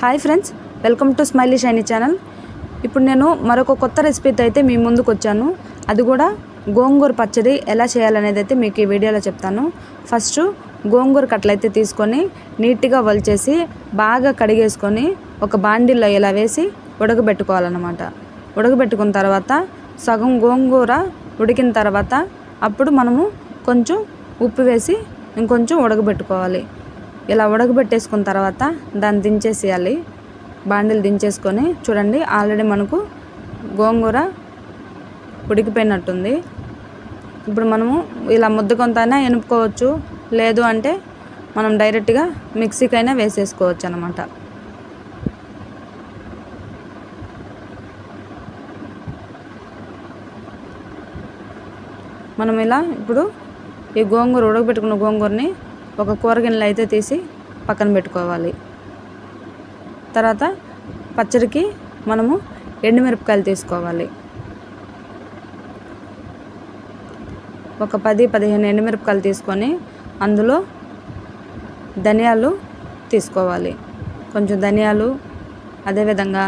Hi friends welcome to smiley shiny channel. ఇప్పుడు నేను మరొక కొత్త రెసిపీతో అయితే మీ ముందుకు వచ్చాను. అది కూడా గోంగూర పచ్చడి ఎలా చేయాలనేది అయితే మీకు ఈ వీడియోలో చెప్తాను. ఫస్ట్ గోంగూర కట్లయితే తీసుకొని నీట్గా వలిచేసి బాగా కడిగేసుకొని ఒక బాండిల్లో ఇలా వేసి ఉడకబెట్టుకోవాలన్నమాట. ఉడకబెట్టుకున్న తర్వాత సగం గోంగూర ఉడికిన తర్వాత అప్పుడు మనము కొంచెం ఉప్పు వేసి ఇంకొంచెం ఉడకబెట్టుకోవాలి. ఇలా ఉడకబెట్టేసుకున్న తర్వాత దాన్ని దించేసేయాలి. బాండిల్ దించేసుకొని చూడండి ఆల్రెడీ మనకు గోంగూర ఉడికిపోయినట్టుంది. ఇప్పుడు మనము ఇలా ముద్ద కొంతైనా ఎనుపుకోవచ్చు లేదు అంటే మనం డైరెక్ట్గా మిక్సీకైనా వేసేసుకోవచ్చు అనమాట మనం ఇలా ఇప్పుడు ఈ గోంగూర ఉడకబెట్టుకున్న గోంగూరని ఒక కూరగిన్నెలు అయితే తీసి పక్కన పెట్టుకోవాలి. తర్వాత పచ్చడికి మనము ఎండుమిరపకాయలు తీసుకోవాలి. ఒక పది పదిహేను ఎండుమిరపకాయలు తీసుకొని అందులో ధనియాలు తీసుకోవాలి. కొంచెం ధనియాలు అదేవిధంగా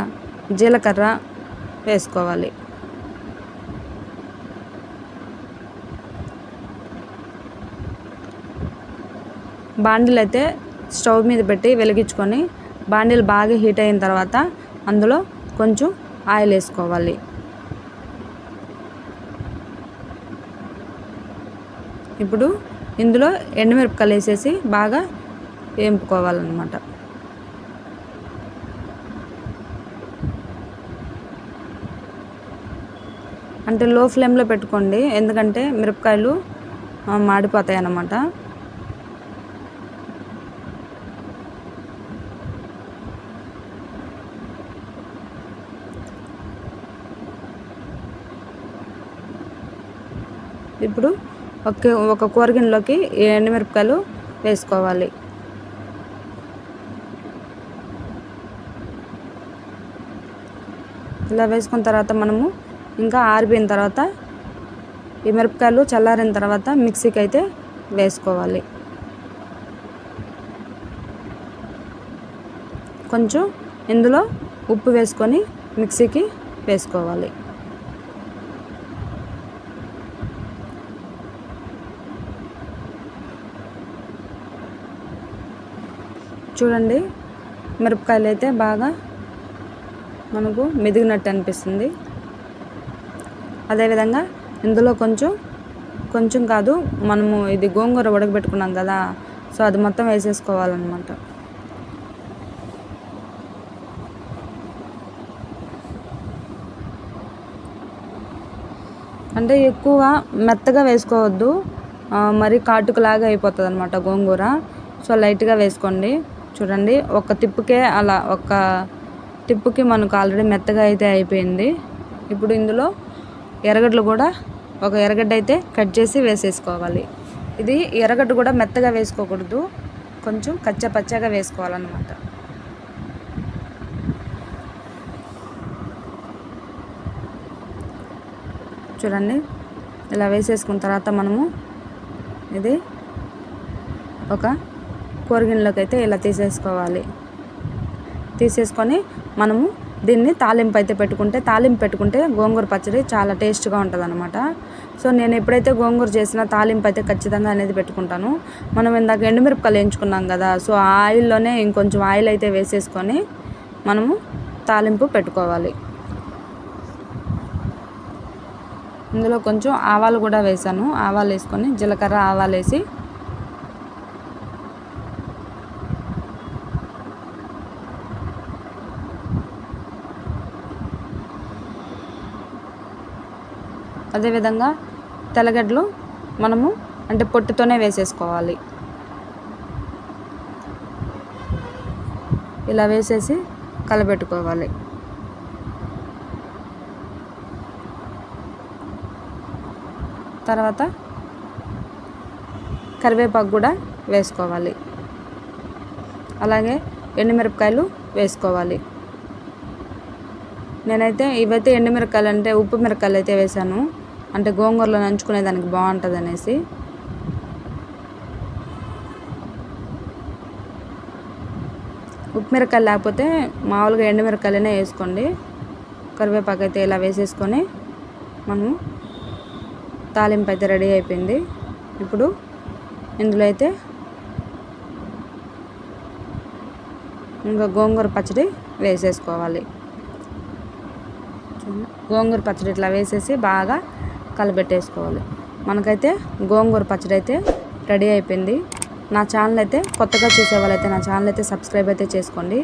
జీలకర్ర వేసుకోవాలి. బాండిల్ అయితే స్టవ్ మీద పెట్టి వెలిగించుకొని బాండిల్ బాగా హీట్ అయిన తర్వాత అందులో కొంచెం ఆయిల్ వేసుకోవాలి. ఇప్పుడు ఇందులో ఎండుమిరపకాయలు వేసేసి బాగా వేంపుకోవాలన్నమాట. అంటే లో ఫ్లేమ్లో పెట్టుకోండి ఎందుకంటే మిరపకాయలు మాడిపోతాయి అన్నమాట ఇప్పుడు ఒక ఒక కూరగిన్నెలోకి ఎండుమిరపకాయలు వేసుకోవాలి. ఇలా వేసుకున్న తర్వాత మనము ఇంకా ఆరిపోయిన తర్వాత ఈ మిరపకాయలు చల్లారిన తర్వాత మిక్సీకి అయితే వేసుకోవాలి. కొంచెం ఇందులో ఉప్పు వేసుకొని మిక్సీకి వేసుకోవాలి. చూడండి. మిరపకాయలు అయితే బాగా మనకు మెదిగినట్టు అనిపిస్తుంది. అదేవిధంగా ఇందులో కొంచెం కొంచెం కాదు మనము ఇది గోంగూర ఉడకబెట్టుకున్నాం కదా సో అది మొత్తం వేసేసుకోవాలన్నమాట. అంటే ఎక్కువ మెత్తగా వేసుకోవద్దు. మరి కాటుకులాగా అయిపోతుంది అనమాట గోంగూర. సో లైట్గా వేసుకోండి. చూడండి ఒక తిప్పుకే అలా ఒక తిప్పుకి మనకు ఆల్రెడీ మెత్తగా అయితే అయిపోయింది. ఇప్పుడు ఇందులో ఎర్రగడ్డలు కూడా ఒక ఎర్రగడ్డ అయితే కట్ చేసి వేసేసుకోవాలి. ఇది ఎర్రగడ్డ కూడా మెత్తగా వేసుకోకూడదు కొంచెం కచ్చా పచ్చగా వేసుకోవాలన్నమాట. చూడండి ఇలా వేసేసుకున్న తర్వాత మనము ఇది ఒక కూరగిన్నెలోకి అయితే ఇలా తీసేసుకోవాలి. తీసేసుకొని మనము దీన్ని తాలింపు అయితే పెట్టుకుంటే తాలింపు పెట్టుకుంటే గోంగూర పచ్చడి చాలా టేస్ట్గా ఉంటుంది అనమాట సో నేను ఎప్పుడైతే గోంగూర చేసినా తాలింపు అయితే ఖచ్చితంగా అనేది పెట్టుకుంటాను. మనం ఇందాక ఎండుమిరపకాయలు వేయించుకున్నాం కదా సో ఆ ఆయిల్లోనే ఇంకొంచెం ఆయిల్ అయితే వేసేసుకొని మనము తాలింపు పెట్టుకోవాలి. ఇందులో కొంచెం ఆవాలు కూడా వేసాను. ఆవాలు వేసుకొని జీలకర్ర ఆవాలు వేసి అదేవిధంగా తెల్లగడ్డలు మనము అంటే పొట్టుతోనే వేసేసుకోవాలి. ఇలా వేసేసి కలబెట్టుకోవాలి. తర్వాత కరివేపాకు కూడా వేసుకోవాలి. అలాగే ఎండుమిరపకాయలు వేసుకోవాలి. నేనైతే ఇవైతే ఎండుమిరపకాయలు అంటే ఉప్పు మిరపకాయలు అయితే వేసాను. అంటే గోంగూరలో నంచుకునే దానికి బాగుంటుంది అనేసి ఉప్పుమిరకాయలు లేకపోతే మామూలుగా ఎండుమిరకాయలనే వేసుకోండి. కరివేపాకు అయితే ఇలా వేసేసుకొని మనము తాలింపు అయితే రెడీ అయిపోయింది. ఇప్పుడు ఇందులో అయితే ఇంకా గోంగూర పచ్చడి వేసేసుకోవాలి. గోంగూర పచ్చడి ఇట్లా వేసేసి బాగా కలబెట్టేసుకోవాలి మనకైతే గోంగూర పచ్చడి అయితే రెడీ అయిపోయింది. నా ఛానల్ అయితే కొత్తగా చూసే వాళ్ళైతే నా ఛానల్ అయితే సబ్స్క్రైబ్ అయితే చేసుకోండి.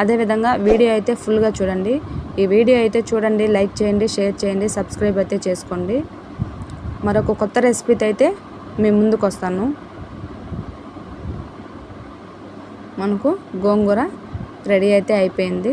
అదేవిధంగా వీడియో అయితే ఫుల్గా చూడండి. ఈ వీడియో అయితే చూడండి లైక్ చేయండి షేర్ చేయండి సబ్స్క్రైబ్ అయితే చేసుకోండి. మరొక కొత్త రెసిపీతో అయితే మీ ముందుకు వస్తాను. మనకు గోంగూర రెడీ అయితే అయిపోయింది.